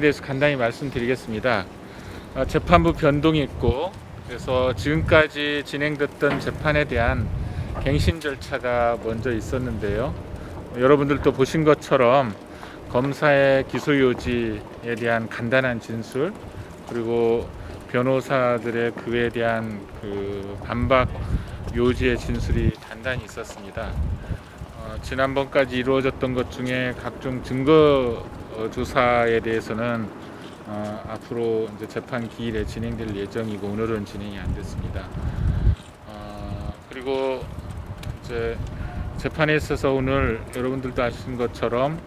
대해서 간단히 말씀드리겠습니다. 어, 재판부 변동이 있고 그래서 지금까지 진행됐던 재판에 대한 갱신 절차가 먼저 있었는데요. 여러분들도 보신 것처럼 검사의 기소 요지에 대한 간단한 진술 그리고 변호사들의 그에 대한 그 반박 요지의 진술이 단단히 있었습니다. 어, 지난번까지 이루어졌던 것 중에 각종 증거 어, 조사에 대해서는 어, 앞으로 이제 재판 기일에 진행될 예정이고 오늘은 진행이 안 됐습니다. 어, 그리고 이제 재판에 있어서 오늘 여러분들도 아시는 것처럼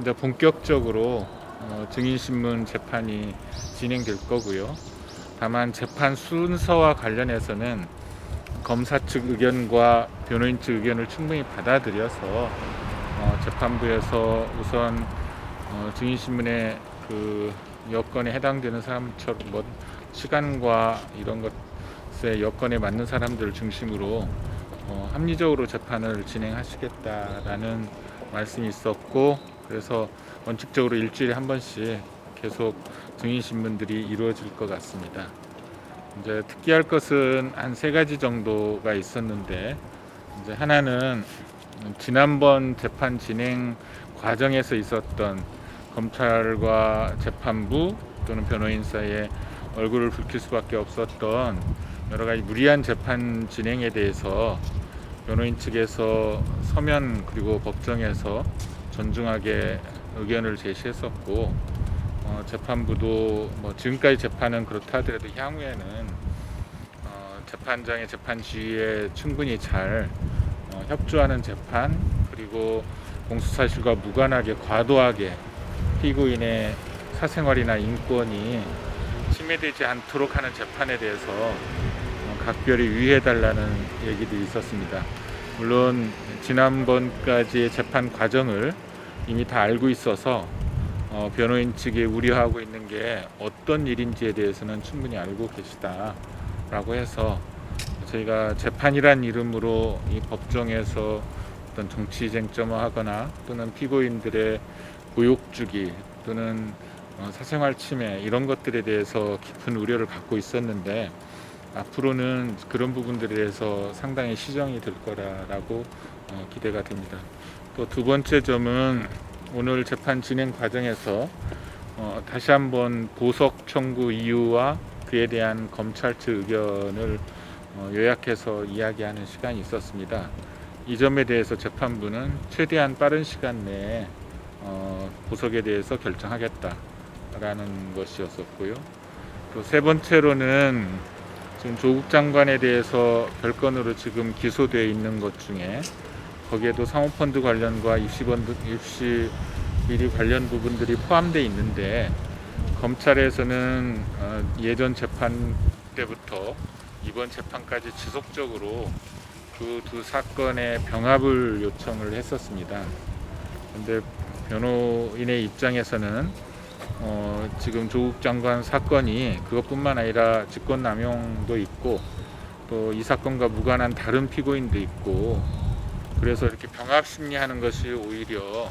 이제 본격적으로 어, 증인신문 재판이 진행될 거고요. 다만 재판 순서와 관련해서는 검사 측 의견과 변호인 측 의견을 충분히 받아들여서 어, 재판부에서 우선 어, 증인신문의 그 여건에 해당되는 사람처럼 뭐 시간과 이런 것에 여건에 맞는 사람들을 중심으로 어, 합리적으로 재판을 진행하시겠다라는 말씀이 있었고 그래서 원칙적으로 일주일에 한 번씩 계속 증인신문들이 이루어질 것 같습니다. 이제 특기할 것은 한 세 가지 정도가 있었는데 이제 하나는 지난번 재판 진행 과정에서 있었던 검찰과 재판부 또는 변호인 사이에 얼굴을 붉힐 수밖에 없었던 여러 가지 무리한 재판 진행에 대해서 변호인 측에서 서면 그리고 법정에서 존중하게 의견을 제시했었고 어, 재판부도 뭐 지금까지 재판은 그렇다 하더라도 향후에는 어, 재판장의 재판 지휘에 충분히 잘 어, 협조하는 재판 그리고 공수사실과 무관하게 과도하게 피고인의 사생활이나 인권이 침해되지 않도록 하는 재판에 대해서 어, 각별히 유의해달라는 얘기도 있었습니다. 물론 지난번까지의 재판 과정을 이미 다 알고 있어서 어, 변호인 측이 우려하고 있는 게 어떤 일인지에 대해서는 충분히 알고 계시다라고 해서 저희가 재판이란 이름으로 이 법정에서 어떤 정치 쟁점을 하거나 또는 피고인들의 고욕 주기 또는 어, 사생활 침해 이런 것들에 대해서 깊은 우려를 갖고 있었는데 앞으로는 그런 부분들에 대해서 상당히 시정이 될 거라라고 어, 기대가 됩니다. 또 두 번째 점은 오늘 재판 진행 과정에서 어, 다시 한번 보석 청구 이유와 그에 대한 검찰 측 의견을 어, 요약해서 이야기하는 시간이 있었습니다. 이 점에 대해서 재판부는 최대한 빠른 시간 내에 어, 보석에 대해서 결정하겠다라는 것이었었고요. 또 세 번째로는 지금 조국 장관에 대해서 별건으로 지금 기소되어 있는 것 중에 거기에도 사모펀드 관련과 입시펀드 입시 비리 관련 부분들이 포함되어 있는데 검찰에서는 어, 예전 재판 때부터 이번 재판까지 지속적으로 그 두 사건의 병합을 요청을 했었습니다. 근데 변호인의 입장에서는 어, 지금 조국 장관 사건이 그것뿐만 아니라 직권남용도 있고 또 이 사건과 무관한 다른 피고인도 있고 그래서 이렇게 병합 심리하는 것이 오히려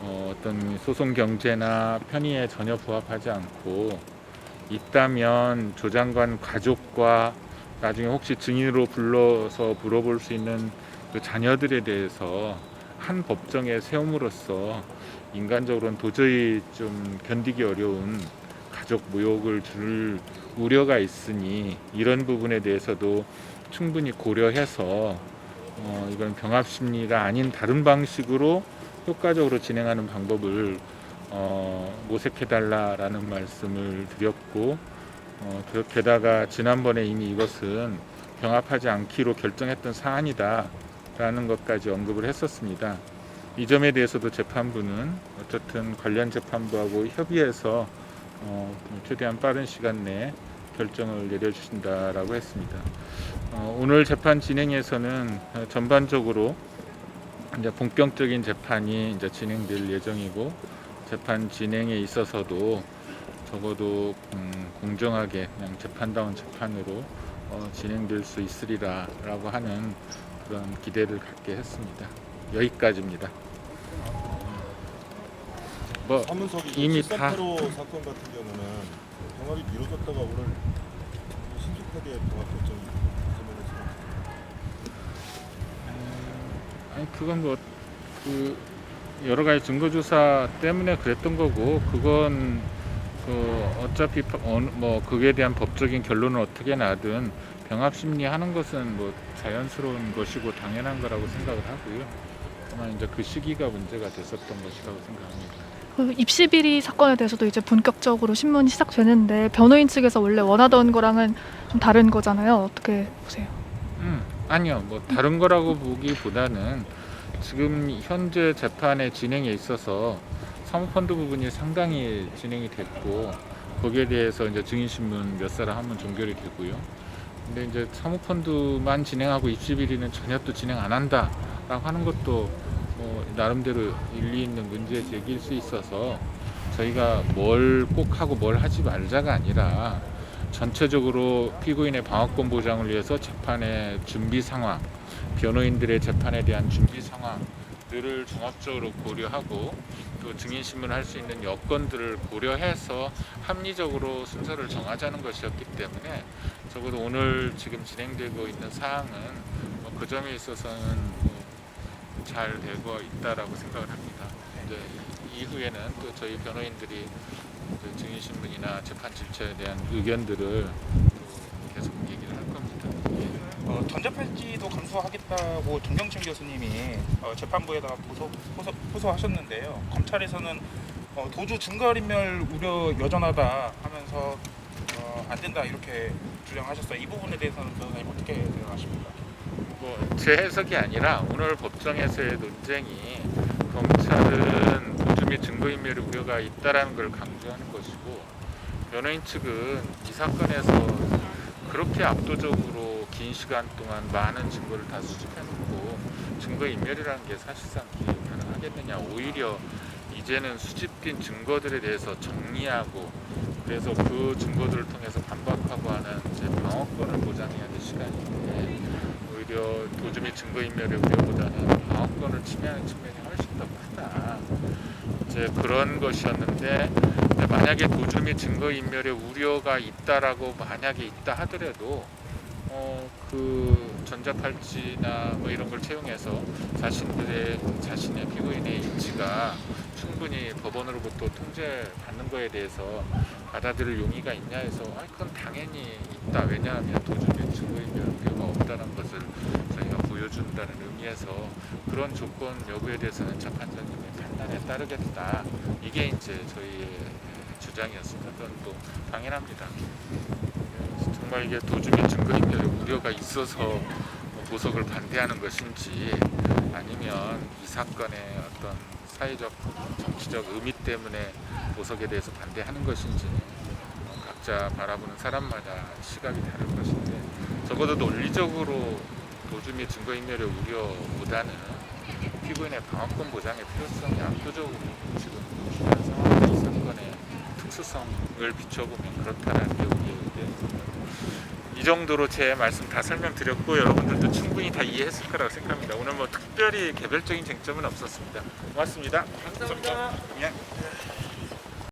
어, 어떤 소송 경제나 편의에 전혀 부합하지 않고 있다면 조 장관 가족과 나중에 혹시 증인으로 불러서 물어볼 수 있는 그 자녀들에 대해서 한 법정에 세움으로써 인간적으로는 도저히 좀 견디기 어려운 가족 모욕을 줄 우려가 있으니 이런 부분에 대해서도 충분히 고려해서 어, 이건 병합 심리가 아닌 다른 방식으로 효과적으로 진행하는 방법을 어, 모색해달라라는 말씀을 드렸고 어, 그- 게다가 지난번에 이미 이것은 병합하지 않기로 결정했던 사안이다라는 것까지 언급을 했었습니다. 이 점에 대해서도 재판부는 어쨌든 관련 재판부하고 협의해서 어, 최대한 빠른 시간 내에 결정을 내려주신다라고 했습니다. 어, 오늘 재판 진행에서는 어, 전반적으로 이제 본격적인 재판이 이제 진행될 예정이고 재판 진행에 있어서도 적어도 음, 공정하게 그냥 재판다운 재판으로 어, 진행될 수 있으리라 라고 하는 그런 기대를 갖게 했습니다. 여기까지입니다. 뭐 이미 다- 13테러 사건 같은 경우는 병합이 미뤄졌다가 오늘 신속하게 병합 결정이 되면서 아니 그건 뭐 그 여러 가지 증거 조사 때문에 그랬던 거고 그건 그 어차피 뭐 그에 대한 법적인 결론은 어떻게 나든 병합 심리 하는 것은 뭐 자연스러운 것이고 당연한 거라고 생각을 하고요. 다만 이제 그 시기가 문제가 됐었던 것이라고 생각합니다. 그 입시 비리 사건에 대해서도 이제 본격적으로 신문이 시작되는데 변호인 측에서 원래 원하던 거랑은 좀 다른 거잖아요. 어떻게 보세요? 음, 아니요. 뭐 다른 거라고 보기보다는 지금 현재 재판의 진행에 있어서 사모펀드 부분이 상당히 진행이 됐고 거기에 대해서 이제 증인 신문 몇 사람 하면 종결이 되고요. 근데 이제 사모펀드만 진행하고 입시 비리는 전혀 또 진행 안 한다라고 하는 것도 뭐 나름대로 일리 있는 문제 제기일 수 있어서 저희가 뭘 꼭 하고 뭘 하지 말자가 아니라 전체적으로 피고인의 방어권 보장을 위해서 재판의 준비 상황, 변호인들의 재판에 대한 준비 상황 들을 종합적으로 고려하고 또 증인 신문을 할 수 있는 여건들을 고려해서 합리적으로 순서를 정하자는 것이었기 때문에 적어도 오늘 지금 진행되고 있는 사항은 뭐 그 점에 있어서는 뭐 잘 되고 있다라고 생각을 합니다. 이제 이후에는 또 저희 변호인들이 그 증인 신문이나 재판 질서에 대한 의견들을 또 계속 겁니다. 어, 전자팔찌도 감수하겠다고 정경심 교수님이 어, 재판부에다가 보소, 포소, 포소하셨는데요. 검찰에서는 어, 도주 증거인멸 우려 여전하다 하면서 어, 안 된다 이렇게 주장하셨어요. 이 부분에 대해서는 변호사님 어떻게 생각하십니까? 뭐제 해석이 아니라 오늘 법정에서의 논쟁이 검찰은 도주 및 증거인멸의 우려가 있다라는 걸 강조하는 것이고 변호인 측은 이 사건에서 그렇게 압도적으로 긴 시간 동안 많은 증거를 다 수집해놓고 증거인멸이라는 게 사실상 가능하겠느냐 오히려 이제는 수집된 증거들에 대해서 정리하고 그래서 그 증거들을 통해서 반박하고 하는 이제 방어권을 보장해야 될 시간인데 오히려 도주 및 증거인멸의 우려보다는 방어권을 침해하는 측면이 훨씬 더 크다. 이제 그런 것이었는데 만약에 도주 및 증거인멸의 우려가 있다라고 만약에 있다 하더라도 어, 그 전자팔찌나 뭐 이런 걸 채용해서 자신들의 자신의 피고인의 입지가 충분히 법원으로부터 통제받는 거에 대해서 받아들일 용의가 있냐 해서 아 그건 당연히 있다 왜냐하면 도주 및 증거인멸 우려가 없다는 것을 저희가 보여준다는 의미에서 그런 조건 여부에 대해서는 재판장님의 판단에 따르겠다 이게 이제 저희의 주장이었습니다. 그건 또 당연합니다. 정말 이게 도주 및 증거인멸의 우려가 있어서 뭐 보석을 반대하는 것인지 아니면 이 사건의 어떤 사회적 정치적 의미 때문에 보석에 대해서 반대하는 것인지 각자 바라보는 사람마다 시각이 다를 것인데 적어도 논리적으로 도주 및 증거인멸의 우려보다는 피고인의 방어권 보장의 필요성이 압도적으로 지금 중요한 상황이 이 사건의 특수성을 비춰보면 그렇다는 게 우리의. 이 정도로 제 말씀 다 설명드렸고 여러분들도 충분히 다 이해했을 거라고 생각합니다. 오늘 뭐 특별히 개별적인 쟁점은 없었습니다. 고맙습니다. 감사합니다.